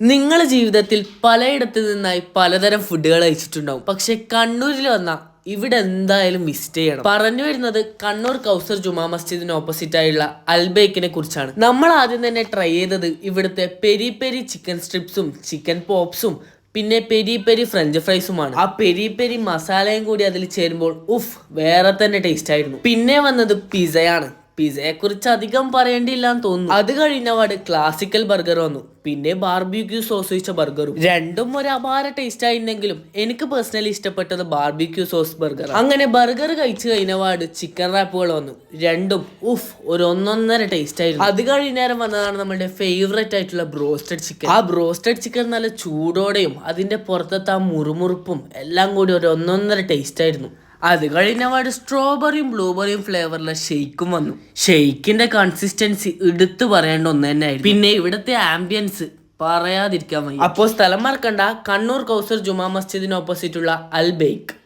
നിങ്ങളുടെ ജീവിതത്തിൽ പലയിടത്തു നിന്നായി പലതരം ഫുഡുകൾ കഴിച്ചിട്ടുണ്ടാവും. പക്ഷെ കണ്ണൂരിൽ വന്ന ഇവിടെ എന്തായാലും മിസ്റ്റ് ചെയ്യണം. പറഞ്ഞു വരുന്നത് കണ്ണൂർ കൗസർ ജുമാ മസ്ജിദിന് ഓപ്പോസിറ്റ് ആയുള്ള അൽബേക്കിനെ കുറിച്ചാണ്. നമ്മൾ ആദ്യം തന്നെ ട്രൈ ചെയ്തത് ഇവിടുത്തെ പെരി പെരി ചിക്കൻ സ്ട്രിപ്സും ചിക്കൻ പോപ്സും പിന്നെ പെരി പെരി ഫ്രഞ്ച് ഫ്രൈസുമാണ് ആ പെരി പെരി മസാലയും കൂടി അതിൽ ചേരുമ്പോൾ ഉഫ് വേറെ തന്നെ ടേസ്റ്റ് ആയിരുന്നു. പിന്നെ വന്നത് പിസയാണ് പിസയെ കുറിച്ച് അധികം പറയേണ്ടില്ല എന്ന് തോന്നുന്നു. അത് കഴിഞ്ഞപാട് ക്ലാസിക്കൽ ബർഗർ വന്നു. പിന്നെ ബാർബിക്യൂ സോസ് വെച്ച ബർഗറും രണ്ടും ഒരു അപാര ടേസ്റ്റ് ആയിരുന്നെങ്കിലും എനിക്ക് പേഴ്സണലി ഇഷ്ടപ്പെട്ടത് ബാർബിക്യൂ സോസ് ബർഗർ അങ്ങനെ ബർഗർ കഴിച്ചു കഴിഞ്ഞ കഴിഞ്ഞപാട് ചിക്കൻ റാപ്പുകൾ വന്നു. രണ്ടും ഉഫ് ഒരു ഒന്നൊന്നര ടേസ്റ്റ് ആയിരുന്നു. അത് കഴിഞ്ഞേരം വന്നതാണ് നമ്മുടെ ഫേവറേറ്റ് ആയിട്ടുള്ള ബ്രോസ്റ്റഡ് ചിക്കൻ ആ ബ്രോസ്റ്റഡ് ചിക്കൻ നല്ല ചൂടോടെയും അതിന്റെ പുറത്തത്തെ മുറുമുറുപ്പും എല്ലാം കൂടി ഒരു ഒന്നൊന്നര ടേസ്റ്റ് ആയിരുന്നു. അത് കഴിഞ്ഞപാട് സ്ട്രോബെറിയും ബ്ലൂബെറിയും ഫ്ലേവറിലെ ഷെയ്ക്കും വന്നു. ഷെയ്ക്കിന്റെ കൺസിസ്റ്റൻസി എടുത്തു പറയേണ്ട ഒന്ന് തന്നെയായിരുന്നു. പിന്നെ ഇവിടുത്തെ ആംബിയൻസ് പറയാതിരിക്കാൻ അപ്പോ സ്ഥലം മറക്കണ്ട. കണ്ണൂർ കൗസർ ജുമാ മസ്ജിദിന് ഓപ്പോസിറ്റുള്ള അൽ ബേക്ക്